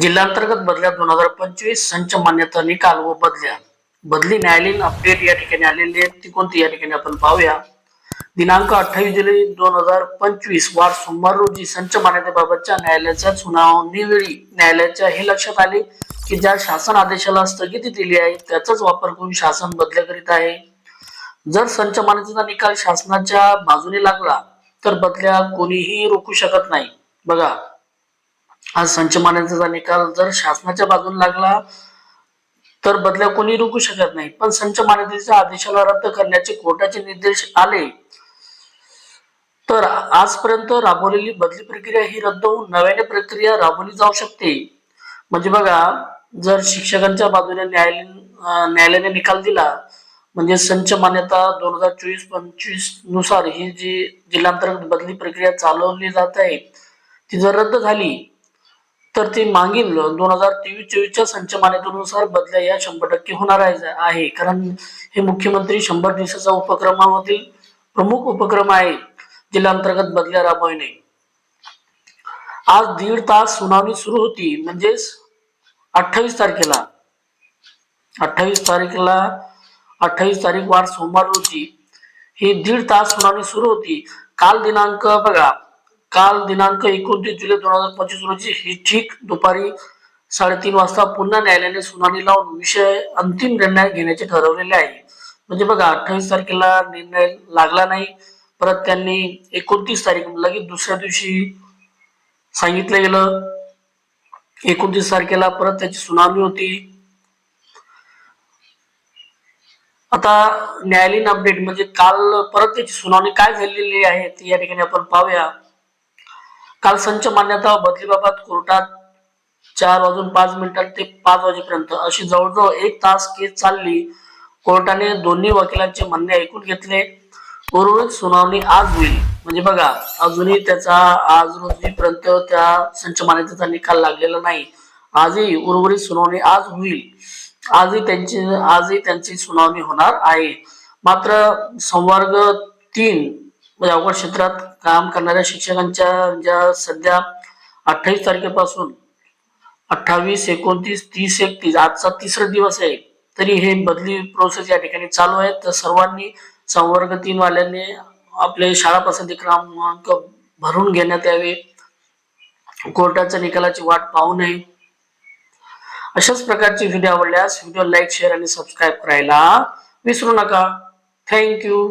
जिल्हांतर्गत बदल्या दोन हजार पंचवीस संच मान्यता निकाल व बदल्या. बदली न्यायालयीन अपडेट या ठिकाणी आलेली आहे. ती कोणती या ठिकाणी आपण पाहूया. दिनांक अठ्ठावीस जुलै दोन हजार पंचवीस वार सोमवार रोजी संच मान्यतेबाबतच्या न्यायालयाच्या सुनावणीवेळी न्यायालयाच्या हे लक्षात आले की ज्या शासन आदेशाला स्थगिती दिली आहे त्याचाच वापर करून शासन बदल्या करीत आहे. जर संच मान्यतेचा निकाल शासनाच्या बाजूने लागला तर बदल्या कोणीही रोखू शकत नाही. बघा आज संच मान्यतेचा निकाल जर शासनाच्या बाजूने लागला तर बदल्या कोणी रोखू शकत नाही. पण संच मान्यतेच्या आदेशाला रद्द करण्याचे कोर्टाचे निर्देश आले तर आजपर्यंत राबवलेली बदली प्रक्रिया ही रद्द होऊन नव्याने प्रक्रिया राबवली जाऊ शकते. म्हणजे बघा जर शिक्षकांच्या बाजूने न्यायालयीन न्यायालयाने निकाल दिला म्हणजे संच मान्यता दोन हजार चोवीस पंचवीसनुसार ही जी जिल्हांतर्गत बदली प्रक्रिया चालवली जात आहे ती जर रद्द झाली तर ते मागील दोन हजार तेवीस चोवीसच्या संचमान्यतेनुसार बदल्या या शंभर टक्के होणार आहे. कारण हे मुख्यमंत्री शंभर दिवसाचा उपक्रमामधील प्रमुख उपक्रम आहे जिल्हा अंतर्गत बदल्या राबवणे. आज दीड तास सुनावणी सुरू होती म्हणजेच अठ्ठावीस तारखेला. अठ्ठावीस तारखेला अठ्ठावीस तारीख वार सोमवार रोजी ही दीड तास सुनावणी सुरू होती. काल दिनांक बघा काल दिनांक एकोणतीस जुलै दोन हजार पंचवीस रोजी ही ठीक दुपारी साडेतीन वाजता पुन्हा न्यायालयाने सुनावणी लावून विषय अंतिम निर्णय घेण्याचे ठरवलेले आहे. म्हणजे बघा अठ्ठावीस तारखेला निर्णय लागला नाही. परत त्यांनी एकोणतीस तारीख म्हणजे लगेच दुसऱ्या दिवशी सांगितलं गेलं. एकोणतीस तारखेला परत त्याची सुनावणी होती. आता न्यायालयीन अपडेट म्हणजे काल परत त्याची सुनावणी काय झालेली आहे ती या ठिकाणी आपण पाहूया. काल संच मान्यता बदलीबाबत कोर्टात चार वाजून पाच मिनिटात ते पाच वाजेपर्यंत अशी जवळजवळ एक तास केस चालली. कोर्टाने दोन्ही वकिलांचे म्हणणे ऐकून घेतले. उर्वरित सुनावणी आज होईल. म्हणजे बघा अजूनही त्याचा आज रोजीपर्यंत त्या संच मान्यतेचा निकाल लागलेला नाही. आजही उर्वरित सुनावणी आज होईल. आजही त्यांची आजही त्यांची सुनावणी होणार आहे. मात्र संवर्ग तीन म्हणजे अवघड क्षेत्रात काम करणाऱ्या शिक्षकांच्या ज्या सध्या अठ्ठावीस तारखेपासून अठ्ठावीस एकोणतीस तीस एकतीस आजचा तिसरा दिवस आहे तरी हे बदली प्रोसेस या ठिकाणी चालू आहे. तर सर्वांनी संवर्ग तीनवाल्यांनी आपले शाळा पसंती क्रमांक भरून घेण्यात यावे. कोर्टाच्या निकालाची वाट पाहू नये. अशाच प्रकारचे व्हिडिओ आवडल्यास व्हिडिओ लाईक शेअर आणि सबस्क्राईब करायला विसरू नका. थँक्यू